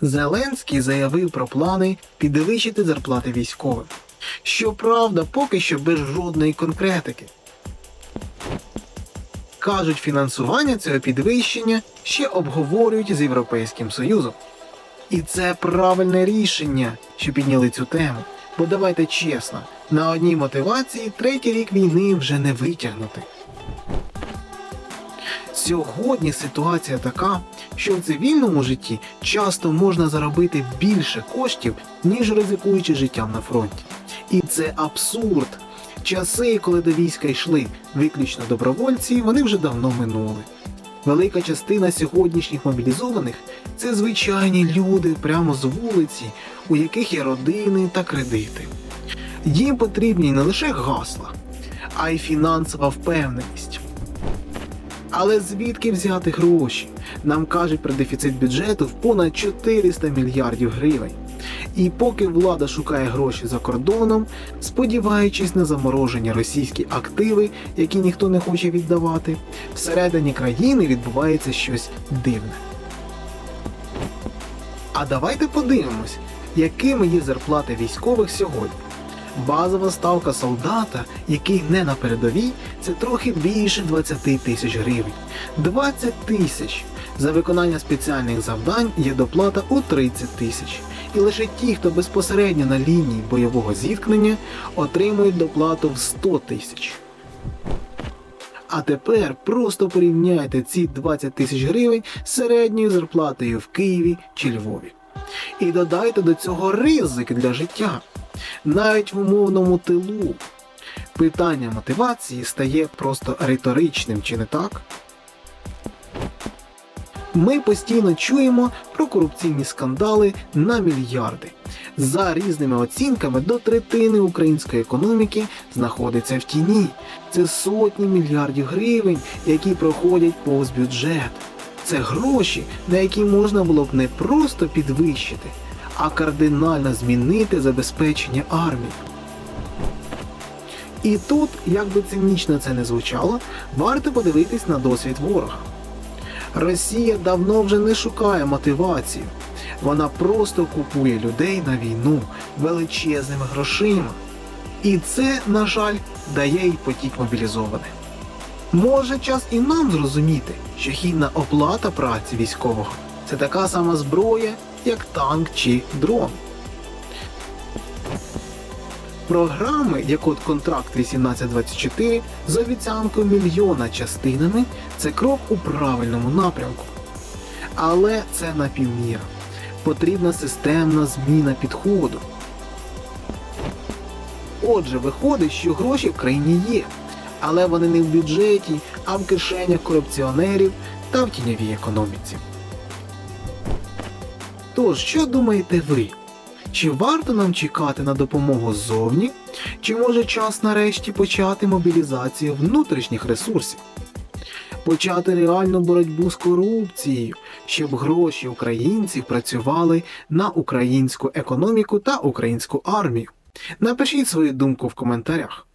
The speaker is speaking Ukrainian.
Зеленський заявив про плани підвищити зарплати військовим. Щоправда, поки що без жодної конкретики. Кажуть, фінансування цього підвищення ще обговорюють з Європейським Союзом. І це правильне рішення, що підняли цю тему. Бо давайте чесно, на одній мотивації третій рік війни вже не витягнути. Сьогодні ситуація така, що в цивільному житті часто можна заробити більше коштів, ніж ризикуючи життям на фронті. І це абсурд. Часи, коли до війська йшли виключно добровольці, вони вже давно минули. Велика частина сьогоднішніх мобілізованих це звичайні люди прямо з вулиці, у яких є родини та кредити. Їм потрібні не лише гасла, а й фінансова впевненість. Але звідки взяти гроші? Нам кажуть про дефіцит бюджету в понад 400 мільярдів гривень. І поки влада шукає гроші за кордоном, сподіваючись на заморожені російські активи, які ніхто не хоче віддавати, всередині країни відбувається щось дивне. А давайте подивимось, якими є зарплати військових сьогодні. Базова ставка солдата, який не на передовій, це трохи більше 20 тисяч гривень. 20 тисяч. За виконання спеціальних завдань є доплата у 30 тисяч. І лише ті, хто безпосередньо на лінії бойового зіткнення, отримують доплату в 100 тисяч. А тепер просто порівняйте ці 20 тисяч гривень з середньою зарплатою в Києві чи Львові. І додайте до цього ризик для життя. Навіть в умовному тилу. Питання мотивації стає просто риторичним, чи не так? Ми постійно чуємо про корупційні скандали на мільярди. За різними оцінками, до третини української економіки знаходиться в тіні. Це сотні мільярдів гривень, які проходять повз бюджет. Це гроші, на які можна було б не просто підвищити, а кардинально змінити забезпечення армії. І тут, як би цинічно це не звучало, варто подивитись на досвід ворога. Росія давно вже не шукає мотивацію. Вона просто купує людей на війну величезними грошима. І це, на жаль, дає їй потік мобілізованих. Може час і нам зрозуміти, що гідна оплата праці військового це така сама зброя, як танк чи дрон. Програми, як от контракт 1824 з обіцянкою мільйона частинами, це крок у правильному напрямку. Але це напівміра. Потрібна системна зміна підходу. Отже, виходить, що гроші в країні є, але вони не в бюджеті, а в кишенях корупціонерів та в тіньовій економіці. Тож, що думаєте ви? Чи варто нам чекати на допомогу ззовні, чи може час нарешті почати мобілізацію внутрішніх ресурсів? Почати реальну боротьбу з корупцією, щоб гроші українців працювали на українську економіку та українську армію. Напишіть свою думку в коментарях.